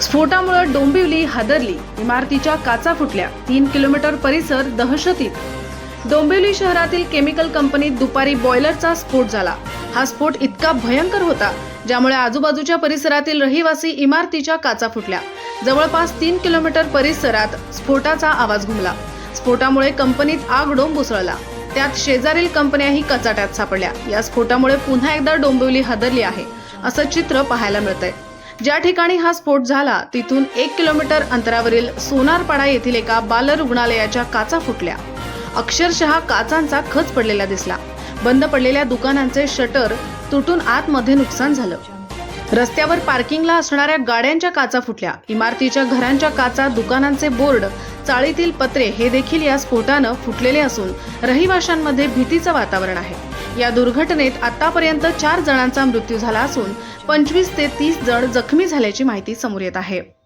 स्फोटामुळे डोंबिवली हादरली. इमारतीच्या काचा फुटल्या. तीन किलोमीटर परिसर दहशतीत. डोंबिवली शहरातील केमिकल कंपनीत दुपारी बॉयलरचा स्फोट झाला. हा स्फोट इतका भयंकर होता ज्यामुळे आजूबाजूच्या परिसरातील रहिवासी इमारतीच्या काचा फुटल्या. जवळपास तीन किलोमीटर परिसरात स्फोटाचा आवाज घुमला. स्फोटामुळे कंपनीत आग डोंब उसळला. त्यात शेजारील कंपन्याही कचाट्यात सापडल्या. या स्फोटामुळे पुन्हा एकदा डोंबिवली हादरली आहे. असं चित्र पाहायला मिळतंय. ज्या ठिकाणी हा स्फोट झाला तिथून एक किलोमीटर अंतरावरील सोनारपाडा येथील एका बाल रुग्णालयाच्या काचा फुटल्या. अक्षरशः काचांचा खच पडलेला दिसला. बंद पडलेल्या दुकानांचे शटर तुटून आतमध्ये नुकसान झालं. रस्त्यावर पार्किंगला असणाऱ्या गाड्यांच्या काचा फुटल्या. इमारतीच्या घरांच्या काचा दुकानांचे बोर्ड चाळीतील पत्रे हे देखील या स्फोटानं फुटलेले असून रहिवाशांमध्ये भीतीचं वातावरण आहे. या दुर्घटनेत आतापर्यंत चार जणांचा मृत्यू झाला असून पंचवीस ते तीस जण जखमी झाल्याची माहिती समोर येत आहे.